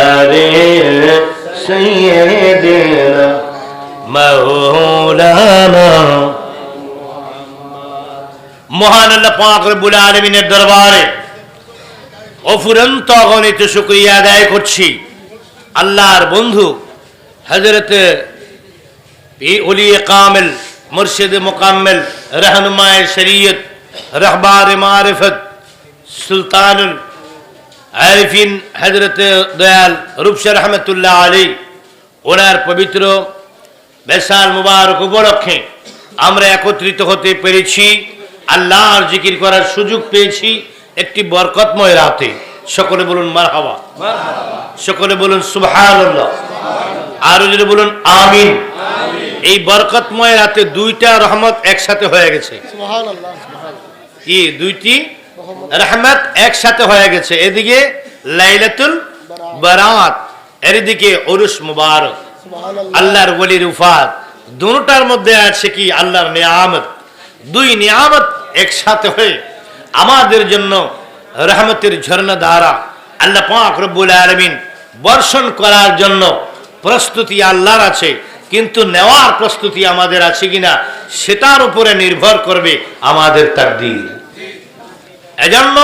ارے سیدنا مولانا মহান আল্লাহ পাক রব্বুল দরবারে অফুরন্ত অগণিত শুকরিয়া আদায় করছি। আল্লাহর বন্ধু কামেল, মুর্শিদ মোকাম্মেল, রহনুমায় শরীয়ত, রহবার মারফত, সুলতানুল আরিফিন হজরত দয়াল রূপসা রহমতুল্লাহ আলী ওনার পবিত্র বেসাল মুবারক উপলক্ষে আমরা একত্রিত হতে পেরেছি আল্লাহর জিকির করার সুযোগ পেয়েছি একটি বরকতময় রাতে। সকলে বলুন মার হাওয়া সকলে বলুন সুবহানাল্লাহ। আরও যদি বলুন আমিন। এই বরকতময় রাতে দুইটা রহমত একসাথে হয়ে গেছে। কি দুইটি? রহমত একসাথে হয়ে গেছে। এদিকে লাইলাতুল বারাত এদিকে উরুস মুবারক আল্লাহর ওলির উফাত দুটার মধ্যে আছে কি? আল্লাহর নিয়ামত। দুই নিয়ামত একসাথে হয়ে আমাদের জন্য রহমতের ঝর্ণা দ্বারা আল্লাহ পাক রব্বুল আলামিন বর্ষণ করার জন্য প্রস্তুতি আল্লাহর আছে কিন্তু নেওয়ার প্রস্তুতি আমাদের আছে কিনা সেটার উপরে নির্ভর করবে আমাদের তাকদীর। এজন্য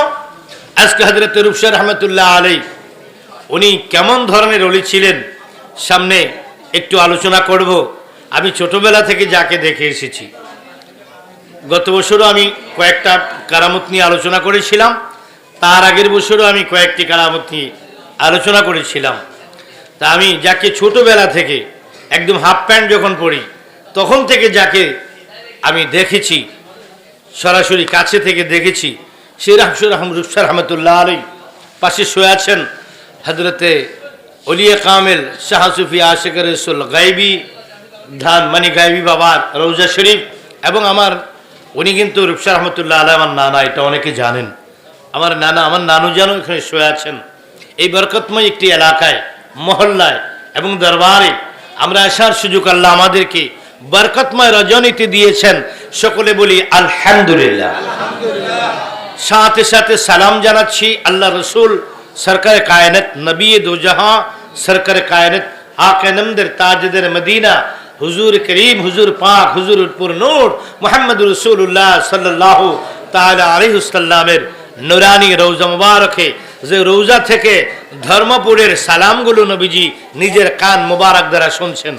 আজকে হজরত রূপসা রহমতুল্লাহ আলাই উনি কেমন ধরনের অলি ছিলেন? সামনে একটু আলোচনা করব। আমি ছোটবেলা থেকে যাকে দেখে এসেছি। গত বছরও আমি কয়েকটা কারামত নিয়ে আলোচনা করেছিলাম। তার আগের বছরও আমি কয়েকটি কারামত নিয়ে আলোচনা করেছিলাম। তা আমি যাকে ছোটবেলা থেকে একদম হাফ প্যান্ট যখন পরি, তখন থেকে যাকে আমি দেখেছি, সরাসরি কাছে থেকে দেখেছি সে রাহসুর রহম রুফসার রহমতুল্লাহ আলী পাশে শুয়ে আছেন হজরতে অলিয়া কামেল শাহ সুফি আশেখ রসুল গাইবি, ধান মানে গাইবি বাবার রৌজা শরীফ। এবং আমার, উনি কিন্তু রুফসা রহমতুল্লাহ আলাই আমার নানা, এটা অনেকে জানেন। আমার নানা, আমার নানু যেন এখানে শুয়ে আছেন। এই বরকতময় একটি এলাকায়, মহল্লায় এবং দরবারে আমরা আসার সুযোগ আল্লাহ আমাদেরকে বরকতময় রজনীতি দিয়েছেন। সকলে বলি আলহামদুলিল্লাহ। সাথে সাথে সালাম জানাচ্ছি আল্লাহ রসুল সরকার কায়নত নবী দুজাহা সরকার কায়নত আকেনমদের তাজদের মদিনা হুজুর করিম হুজুর পাক হুজুর পুর নূর মোহাম্মদ রসুল্লাহ সাল্লাহ তালা আলিহুসাল্লামের নুরানি রৌজা মুবারকে যে রৌজা থেকে ধর্মপুরের সালামগুলো নবীজি নিজের কান মুবারক দ্বারা শুনছেন।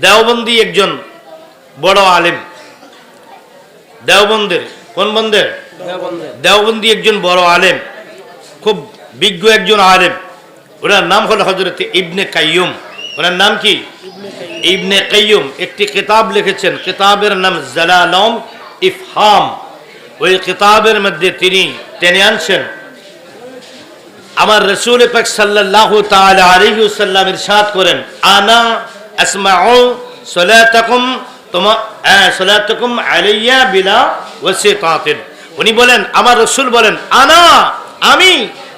দেওবন্দি একজন বড় আলেম দেওবন্দের কোন বন্দের? দেওবন্দি একজন বড় আলেম খুব বিজ্ঞ একজন আলেম। ওনার নাম হলো হজরত ইবনে কাইয়ুম। ওনার নাম কি? ইবনে কাইয়ুম একটি কিতাব লিখেছেন। কিতাবের নাম জালালম ইফহাম। ওই কিতাবের মধ্যে তিনি টেনে আনছেন আমার রসুল পাক সাল্লাল্লাহু তাআলা আলাইহি ওয়াসাল্লাম ইরশাদ করেন আনা আসমাউ সালাতাকুম তোমা সালাতাকুম আলাইয়া বিলা ওয়াসিতাতিন। উনি বলেন আমার রসুল বলেন আনা আমি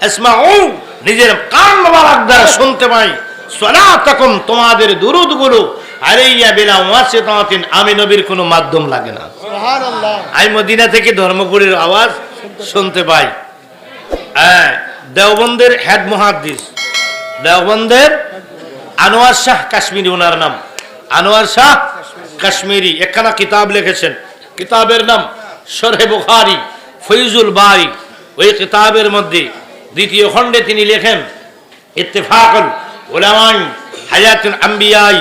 আসমাউ নিজের কান মোবারক দ্বারা শুনতে পাই। সালাতাকুম তোমাদের দুরুদগুলো আলাইয়া বিলা ওয়াসিতাতিন। আমি নবীর কোনো মাধ্যম লাগে না। সুবহানাল্লাহ। আমি মদিনা থেকে ধর্মপুরের আওয়াজ শুনতে পাই। হ্যাঁ দেওবন্দের হেড মহাদিস দেওবন্দের আনোয়ার শাহ কাশ্মীরি ওনার নাম। আনোয়ার শাহ কাশ্মীরি একখানা কিতাব লিখেছেন। কিতাবের নাম শরহে বুখারি ফৈজুল বারি। ওই কিতাবের মধ্যে দ্বিতীয় খণ্ডে তিনি লেখেন ইত্তেফাকুল হায়াতুল আম্বিয়াই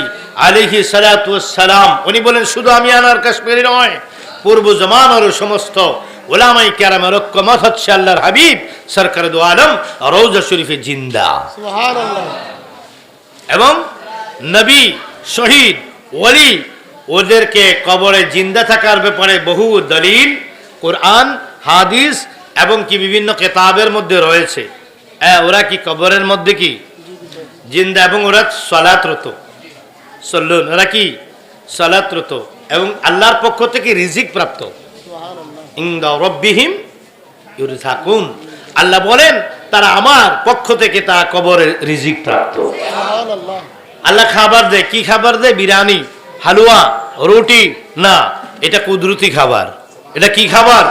আলিহি সালাম উনি বলেন শুধু আমি আনার কাশ্মীরি নয় পূর্ব জমানের সমস্ত ওলামাই ঐক্যমত হচ্ছে আল্লাহর হাবিব সরকার দু আলম রৌজা শরীফে জিন্দা। এবং নবী শহীদ ওলি ওদেরকে কবরে জিন্দা থাকার ব্যাপারে বহু দলিল কোরআন হাদিস এবং কি বিভিন্ন কেতাবের মধ্যে রয়েছে। হ্যাঁ ওরা কি কবরের মধ্যে কি? জিন্দা এবং ওরা সলাতরত। সল্লুন ওরা কি? সলাতরত। এবং আল্লাহর পক্ষ থেকে রিজিক প্রাপ্ত। রব্বিহিম ইউরজাকুন আল্লাহ বলেন তারা আমার পক্ষ থেকে তা কবরের রিজিক প্রাপ্ত। আল্লাহ খাবার দেয় কি খাবার দেয়? বিরিয়ানি। হালুয়া, রুটি, না, এটা কুদরতি খাবার। এটা কি খাবার?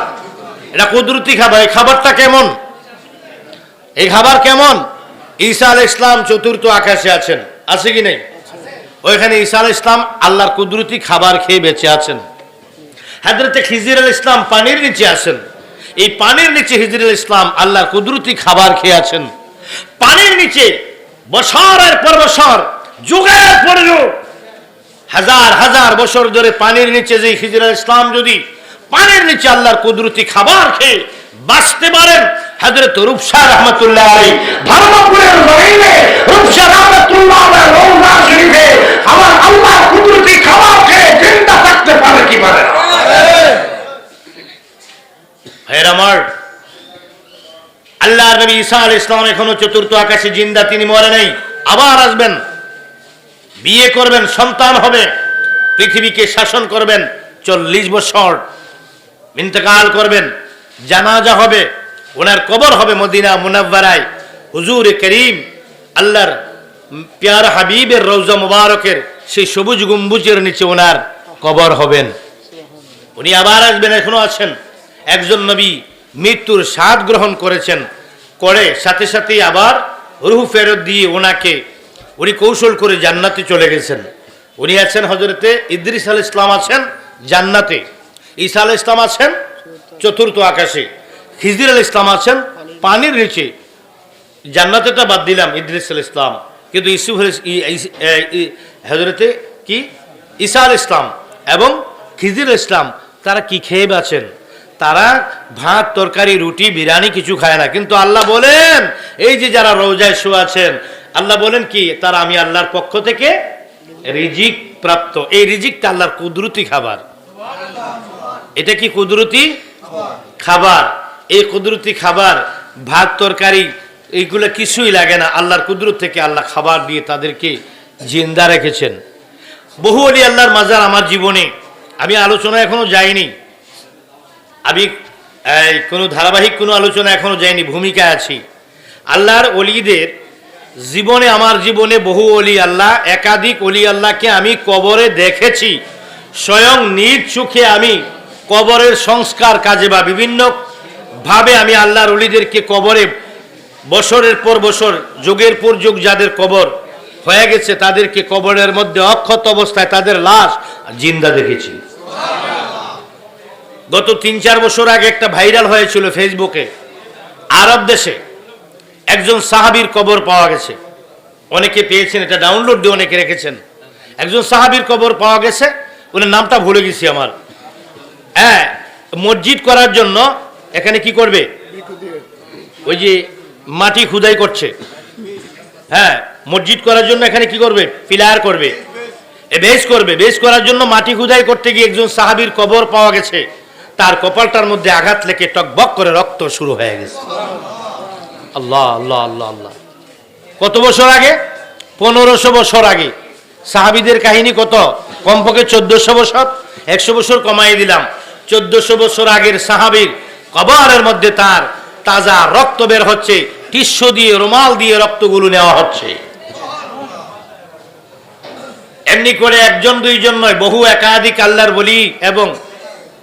এটা কুদরতি খাবার। এই খাবারটা কেমন? এই খাবার কেমন? ঈসা আল ইসলাম চতুর্থ আকাশে আছেন। আছে কি নেই? ওইখানে ঈসা আল ইসলাম আল্লাহর কুদরতি খাবার খেয়ে বেঁচে আছেন। হাজরতে খিজির আল ইসলাম পানির নিচে আছেন। এই পানির নিচে হিজর আল ইসলাম আল্লাহর কুদরতি খাবার খেয়ে আছেন। পানির নিচে বছরের পর বছর, যুগের পর যুগ হাজার হাজার বছর ধরে পানির নিচে যে খিজির ইসলাম যদি পানির নিচে আল্লাহর কুদরতি খাবার খেয়ে বাঁচতে পারেন হাজরত রূপসা রহমতুল্লাহ আলী ধর্মপুরের রূপসা রহমতুল্লাহ রওজা শরীফে আমার আল্লাহর কুদরতি খাবার খেয়ে জিন্দা থাকতে পারে কি পারে ভাইয়ের আমার আল্লাহ নবী ঈসা আল ইসলাম এখনও চতুর্থ আকাশে জিন্দা, তিনি মরে নেই, আবার আসবেন। বিয়ে করবেন, সন্তান হবে, পৃথিবীকে শাসন করবেন, চল্লিশ বছর ইন্তেকাল করবেন, জানাজা হবে, ওনার কবর হবে মদিনা মুনাব্বারায় হুজুর করিম, আল্লাহর পেয়ার হাবিবের রৌজা মুবারকের সেই সবুজ গম্বুজের নিচে ওনার কবর হবেন। উনি আবার আসবেন, এখনও আছেন। একজন নবী মৃত্যুর স্বাদ গ্রহণ করেছেন, করে সাথে সাথেই আবার রুহু ফেরত দিয়ে ওনাকে উনি কৌশল করে জান্নাতে চলে গেছেন। উনি আছেন হজরতে ইদ্রিস আল ইসলাম আছেন জান্নাতে। ঈসা আল ইসলাম আছেন চতুর্থ আকাশে। খিজির আল ইসলাম আছেন পানির নিচে। জান্নাতেটা বাদ দিলাম ইদ্রিস আল ইসলাম কিন্তু ইসুফ হজরতে কি? ঈসা আল ইসলাম এবং খিজির ইসলাম তারা কি খেয়ে বাঁচেন? তারা ভাত, তরকারি, রুটি, বিরিয়ানি কিছু খায় না। কিন্তু আল্লাহ বলেন, এই যে যারা রোজায় শুয়াছেন আল্লাহ বলেন কি, তারা আমি আল্লাহর পক্ষ থেকে রিজিক প্রাপ্ত। এই রিজিকটা আল্লাহর কুদরতি খাবার। এটা কি কুদরতি? খাবার। এই কুদরতি খাবার, ভাত, তরকারি, এইগুলো কিছুই লাগে না। আল্লাহর কুদরত থেকে আল্লাহ খাবার দিয়ে তাদেরকে জিন্দা রেখেছেন। বহু অলি আল্লাহর মাজার আমার জীবনে, আমি আলোচনা এখনও যাইনি। আমি কোনো ধারাবাহিক কোনো আলোচনা এখনও যাইনি, ভূমিকায় আছি। আল্লাহর অলিদের জীবনে, আমার জীবনে বহু অলি আল্লাহ, একাধিক অলি আল্লাহকে আমি কবরে দেখেছি। স্বয়ং নিজ চোখে আমি কবরের সংস্কার কাজে বা বিভিন্ন ভাবে আমি আল্লাহর অলিদেরকে কবরে, বছরের পর বছর, যুগের পর যুগ যাদের কবর হয়ে গেছে, তাদেরকে কবরের মধ্যে অক্ষত অবস্থায় তাদের লাশ জিন্দা দেখেছি। গত তিন চার বছর আগে একটা ভাইরাল হয়েছিল ফেসবুকে আরব দেশে। একজন সাহাবীর কবর পাওয়া গেছে। অনেকে পেয়েছেন, এটা ডাউনলোড দিয়ে অনেকে রেখেছেন। একজন সাহাবীর কবর পাওয়া গেছে, ওনার নামটা ভুলে গেছি আমার। হ্যাঁ মসজিদ করার জন্য এখানে কি করবে? ওই যে মাটি খুদাই করছে। হ্যাঁ মসজিদ করার জন্য এখানে কি করবে? পিলার করবে। বেশ করবে। বেশ করার জন্য মাটি খুদাই করতে গিয়ে একজন সাহাবীর কবর পাওয়া গেছে। তার কপালটার মধ্যে আঘাত লেগে টকবক করে রক্ত শুরু হয়ে গেছে। আল্লাহ আল্লাহ আল্লাহ আল্লাহ। কত বছর আগে? পনেরোশো বছর আগে। সাহাবিদের কাহিনী কত? কমপক্ষে চোদ্দশো বছর। একশো বছর কমাই দিলাম। চোদ্দশো বছর আগের সাহাবির কবরের মধ্যে তার তাজা রক্ত বের হচ্ছে, টিস্যু দিয়ে, রুমাল দিয়ে রক্তগুলো নেওয়া হচ্ছে। এমনি করে একজন, দুইজন নয়, বহু একাধিক আল্লাহর বলি এবং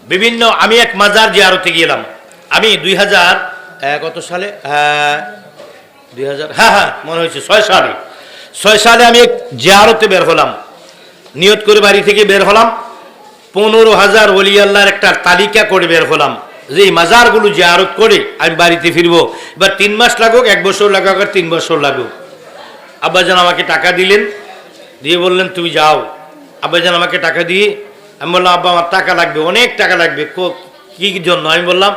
বিভিন্ন, আমি এক মাজার জিয়ারতে গেলাম। আমি দুই হাজার কত সালে? হ্যাঁ দুই হাজার হ্যাঁ হ্যাঁ মনে হয়েছে, ছয় সালে। ছয় সালে আমি জিয়ারতে বের হলাম। নিয়ত করে বাড়ি থেকে বের হলাম। পনেরো হাজার ওলি আল্লাহর একটা তালিকা করে বের হলাম। যে এই মাজারগুলো জিয়ারত করে আমি বাড়িতে ফিরবো। এবার তিন মাস লাগুক, এক বছর লাগুক আর তিন বছর লাগুক। আব্বাজান আমাকে টাকা দিলেন। দিয়ে বললেন, তুমি যাও। আব্বাজান আমাকে টাকা দিয়ে, আমি বললাম, আব্বা, আমার টাকা লাগবে, অনেক টাকা লাগবে। কি জন্য? আমি বললাম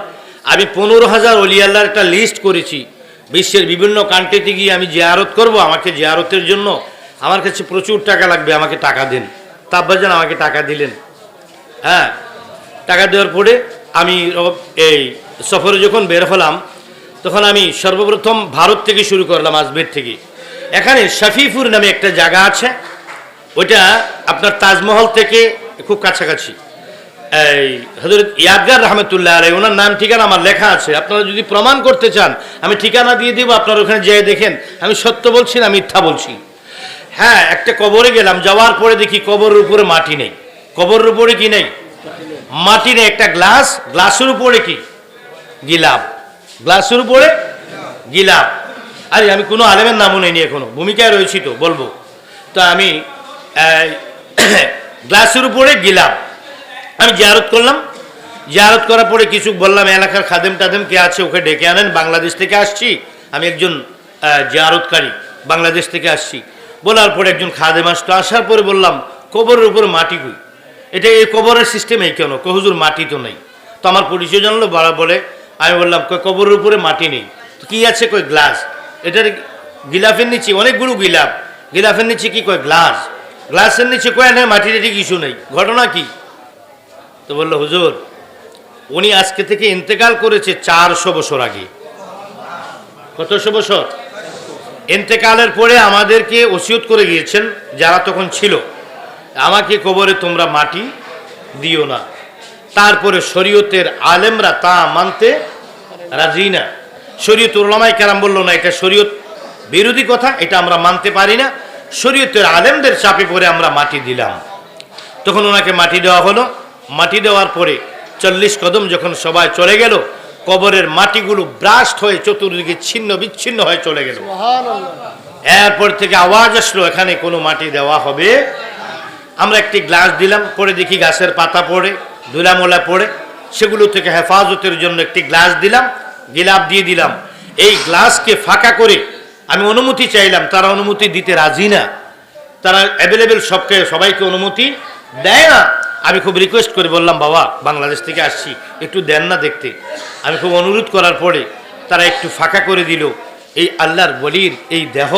আমি পনেরো হাজার অলি আল্লাহর একটা লিস্ট করেছি। বিশ্বের বিভিন্ন কান্ট্রিতে গিয়ে আমি জিয়ারত করব, আমাকে জিয়ারতের জন্য আমার কাছে প্রচুর টাকা লাগবে, আমাকে টাকা দিন। তা আব্বাজান আমাকে টাকা দিলেন। হ্যাঁ টাকা দেওয়ার পরে আমি এই সফরে যখন বের হলাম, তখন আমি সর্বপ্রথম ভারত থেকে শুরু করলাম, আজমের থেকে। এখানে শফিপুর নামে একটা জায়গা আছে, ওইটা আপনার তাজমহল থেকে খুব কাছাকাছি। এই হজরত ইয়াদগার রহমতুল্লাহ আলাই ওনার নাম ঠিকানা আমার লেখা আছে। আপনারা যদি প্রমাণ করতে চান, আমি ঠিকানা দিয়ে দেবো, আপনারা ওখানে যেয়ে দেখেন। আমি সত্য বলছি না মিথ্যা বলছি? হ্যাঁ একটা কবরে গেলাম, যাওয়ার পরে দেখি কবরের উপরে মাটি নেই। কবরের উপরে কি নেই? মাটি নেই, একটা গ্লাস। গ্লাসের উপরে কি? গিলাপ। গ্লাসের উপরে গিলাপ। আরে, আমি কোনো আলেমের নামও নেইনি এখনও। ভূমিকায় রয়েছি তো, বলব। তো আমি গ্লাসের উপরে গেলাম আমি জিয়ারত করলাম। জিয়ারত করার পরে কিছু বললাম, এলাকার খাদেম টাদেম কে আছে ওকে ডেকে আনেন? বাংলাদেশ থেকে আসছি। আমি একজন জিয়ারতকারী, বাংলাদেশ থেকে আসছি। বলার পরে একজন খাদেম আসতো। আসার পরে বললাম, কবরের উপর মাটি কই? এটা এই কবরের সিস্টেম কেন? কহুজুর মাটি তো নেই। তো আমার পরিচয় জানলো বাড়া বলে, আমি বললাম, কই, কবরের উপরে মাটি নেই। কি আছে? কই, গ্লাস। এটার গিলাফের নিচে অনেকগুলো গিলাফ। গিলাফের নিচে কি? কয় গ্লাস। গ্লাসের নিচে কয় না মাটি টাটি কিছু নেই। ঘটনা কি? তো বলল, হুজুর, উনি আজকে থেকে ইন্তেকাল করেছে চারশো বছর আগে। কতশো বছর? ইন্তেকালের পরে আমাদেরকে ওসিয়ত করে গিয়েছেন, যারা তখন ছিল। আমাকে কবরে তোমরা মাটি দিও না। তারপরে শরীয়তের আলেমরা তা মানতে রাজি না। শরীয়ত ওলামাই কেরাম বলল, না, এটা শরীয়ত বিরোধী কথা, এটা আমরা মানতে পারি না। শরীয়তের আলেমদের চাপে পড়ে আমরা মাটি দিলাম। তখন ওনাকে মাটি দেওয়া হলো। মাটি দেওয়ার পরে চল্লিশ কদম যখন সবাই চলে গেল কবরের মাটিগুলো ব্রাস্ট হয়ে চতুর্দিকে ছিন্ন বিচ্ছিন্ন হয়ে চলে গেল। এরপর থেকে আওয়াজ আসলো এখানে কোনো মাটি দেওয়া হবে? আমরা একটি গ্লাস দিলাম পরে দেখি গাছের পাতা পড়ে ধুলামোলা পড়ে। সেগুলো থেকে হেফাজতের জন্য একটি গ্লাস দিলাম গিলাপ দিয়ে দিলাম। এই গ্লাসকে ফাঁকা করে আমি অনুমতি চাইলাম তারা অনুমতি দিতে রাজি না। তারা অ্যাভেলেবেল সবকে সবাইকে অনুমতি দেয় না। আমি খুব রিকোয়েস্ট করে বললাম, বাবা, বাংলাদেশ থেকে আসছি, একটু দেন না দেখতে। আমি খুব অনুরোধ করার পরে তারা একটু ফাঁকা করে দিল। এই আল্লাহর বলির এই দেহ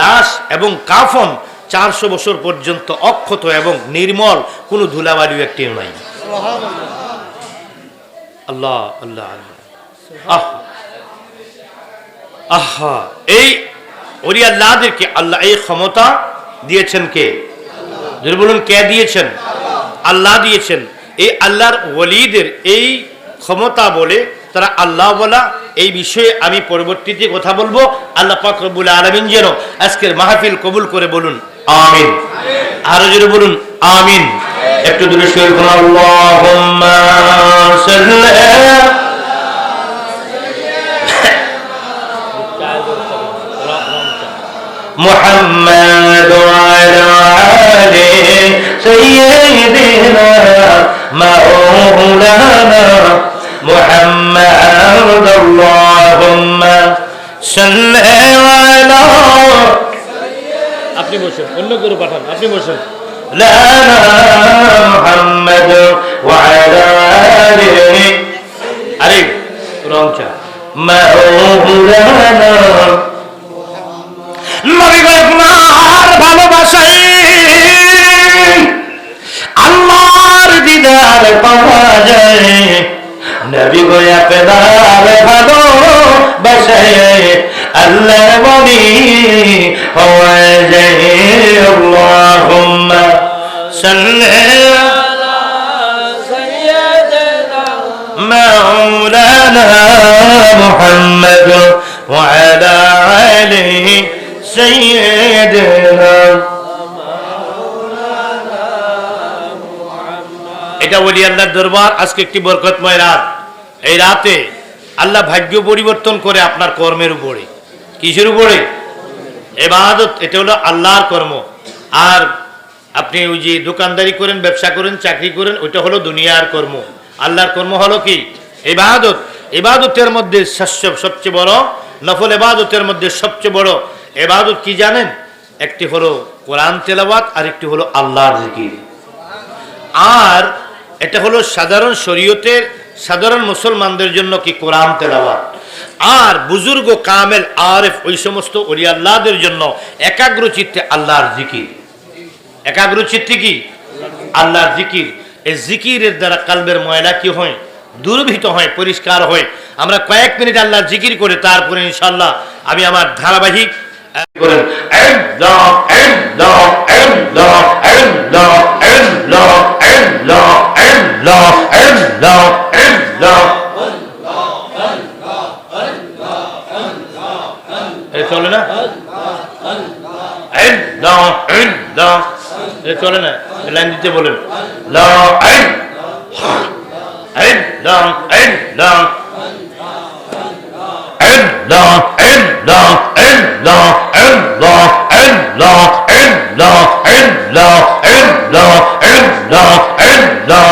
লাশ এবং কাফন চারশো বছর পর্যন্ত অক্ষত এবং নির্মল, কোনো ধুলাবালিও একটিও নাই। আল্লাহ আল্লাহ আল্লাহ। আহ এই ওরি আল্লাহদেরকে আল্লাহ এই ক্ষমতা দিয়েছেন কে? বলুন, কে দিয়েছেন? আল্লাহ দিয়েছেন এই আল্লাহর ওলিদের এই ক্ষমতা বলে তারা আল্লাহ বলা এই বিষয়ে আমি পরবর্তীতে কথা বলবো আল্লাহ পাক রব্বুল আলামিন যেন আজকের মাহফিল কবুল করে বলুন আমিন আরো জোরে বলুন আমিন একটু দূরে শুয়ে বলুন আল্লাহুম্মা সাল্লি محمد وعلى آل سيدنا مولانا محمد اللهم صل على আপনি বসেন অন্য করে পাঠান আপনি বসেন লানা মুহাম্মদ وعلى آله আরে রংচা মাওলানা নবী গো আপনার ভালোবাসাই আল্লাহর দিদার পাওয়া যায় নবী গো আপনার ভালোবাসাই আল্লাহ বলি হওয়া যায় আল্লাহুম্মা সাল্লি مولانا محمد وعلى آله سيدنا এটা বলি আল্লাহর দরবার, আজকে একটি বরকতময় রাত। এই রাতে আল্লাহ ভাগ্য পরিবর্তন করে আপনার কর্মের উপরে। কিসের উপরে? এবাদত, এটা হলো আল্লাহর কর্ম। আর আপনি ওই যে দোকানদারি করেন, ব্যবসা করেন, চাকরি করেন, ওইটা হলো দুনিয়ার কর্ম। আল্লাহর কর্ম হলো কি? এবাদত। এবাদতের মধ্যে সবচেয়ে বড়, নফল এবাদতের মধ্যে সবচেয়ে বড়। এবাদত কি জানেন? একটি হলো কোরআন তেলাওয়াত আর একটি হলো আল্লাহর জিকির। আর এটা হলো সাধারণ শরীয়তের সাধারণ মুসলমানদের জন্য কি কোরআন তেলাওয়াত। আর বুজুর্গ, কামেল, আরেফ, ওই সমস্ত ওলি জন্য একাগ্র চিত্তে আল্লাহর জিকির। একাগ্র চিত্তে কি? আল্লাহর জিকির। এই জিকিরের দ্বারা কালবের ময়লা কি হয়? দূরভীত হয়, পরিষ্কার হয়। আমরা কয়েক মিনিট আল্লাহর জিকির করে তারপরে ইনশাল্লাহ আমি আমার ধারাবাহিক الله الله الله ايه تقول لنا الله الله ايه تقول لنا الان دي تقول لنا لا عين عين لا عين لا عين لا عين لا عين لا عين لا عين لا عين لا عين لا عين لا عين لا عين لا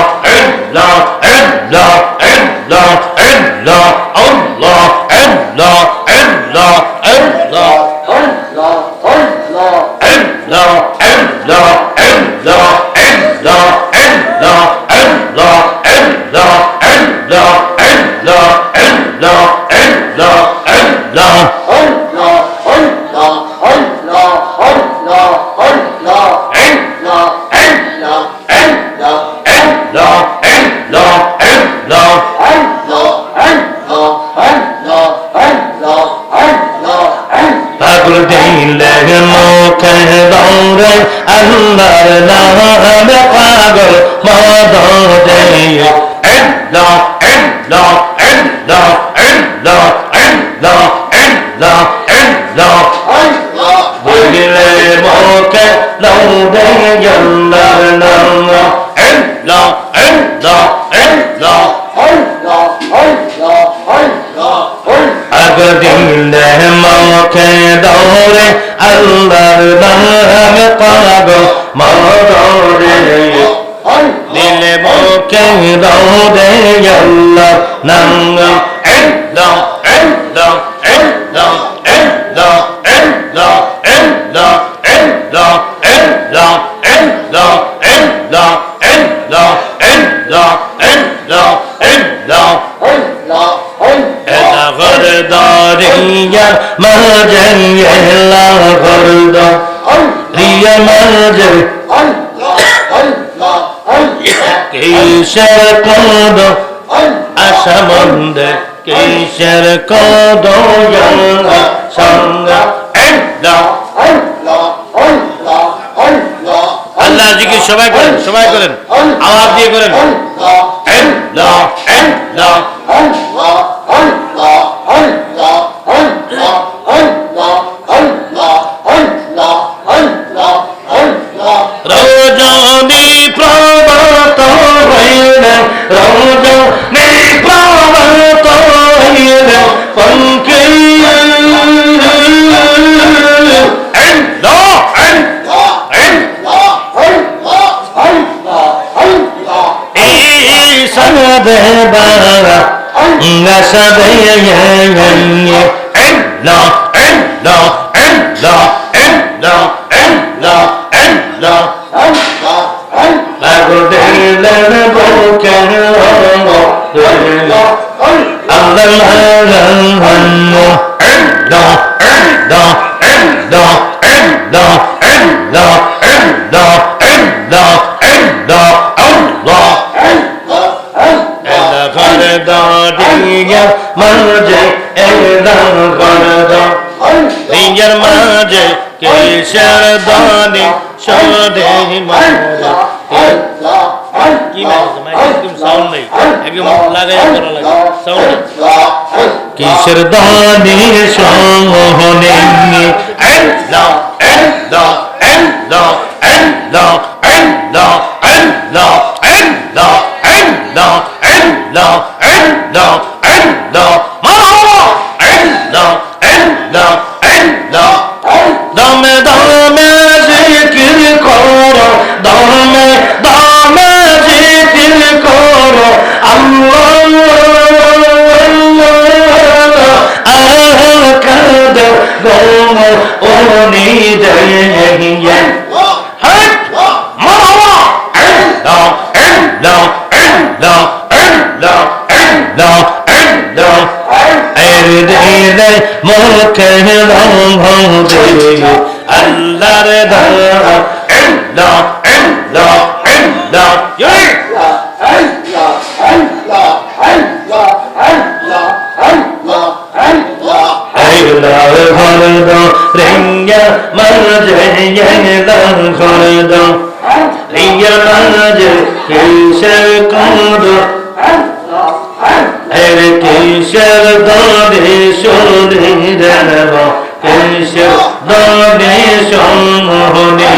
Lord দিলে মুখে দৌড়ে আল্লাহর নাম পাব মরে দিলে মুখে দৌড়ে আল্লাহ নাম যাবে কিসের কদ আসামন্দ কিসের কদ সঙ্গ আল্লাহ জিকির সবাই করেন সবাই করেন। আওয়াজ দিয়ে করেন। Allah, Allah, Allah, Allah, Allah, Allah. نسبه عند عند عند নিজের মাঝে কেশর দানি সদে মারা একদম লাগাই করা লাগে সাউন্ড কিসের দানি সোহনে এল্লা বুকে ভঙ্গে আল্লাহর রিঙ্গা মরজ রিঙ্গা মরজ কিসের কুদ কিসের দরে শরীরের কিসের দরে সম্মোহনী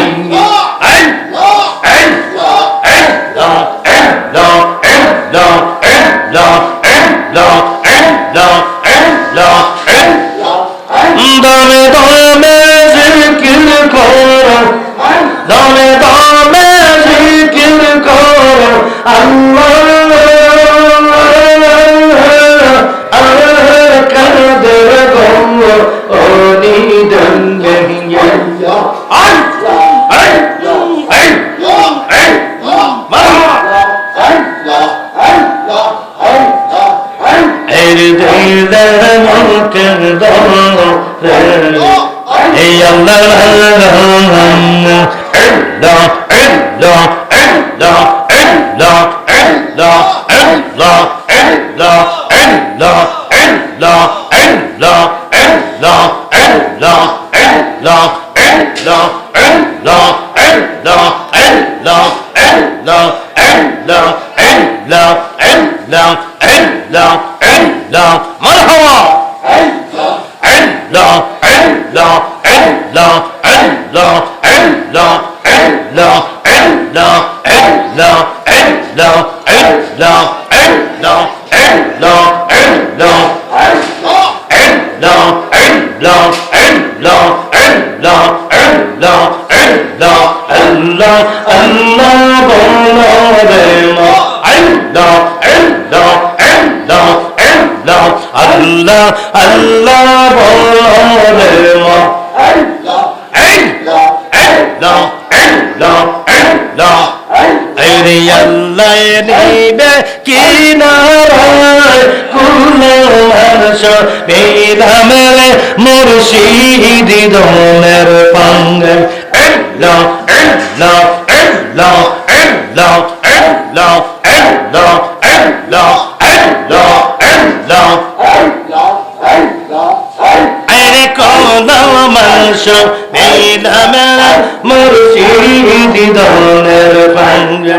আল্লাহ নিবে কিনারায় কুলো হর্ষ বেদামের মুর্শিদ দনের পাঙ্গে। আল্লাহ আল্লাহ আল্লাহ আল্লাহ আল্লাহ আল্লাহ আল্লাহ আল্লাহ আল্লাহ আরে কোন মাস বেদামের মুর্শিদ দনের পাঙ্গে।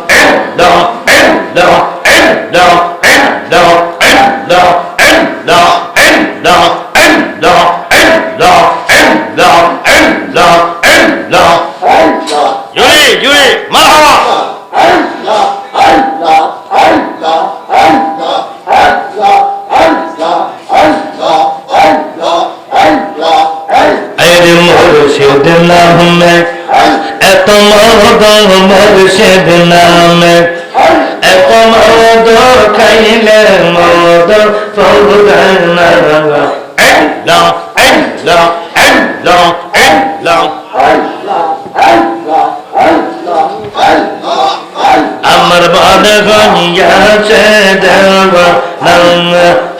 মদ মুর্শিদ নামে এত মদ খাইলে মদ ফৌদানা আল্লাহ আল্লাহ আল্লাহ আল্লাহ আমার বাদ গনিয়াছে দেব নং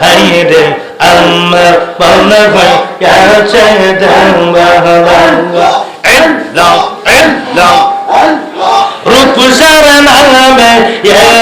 হাইরে আমার বাদ গনিয়াছে দেব নং আল্লাহ আল্লাহ رب شرم عمي يطلع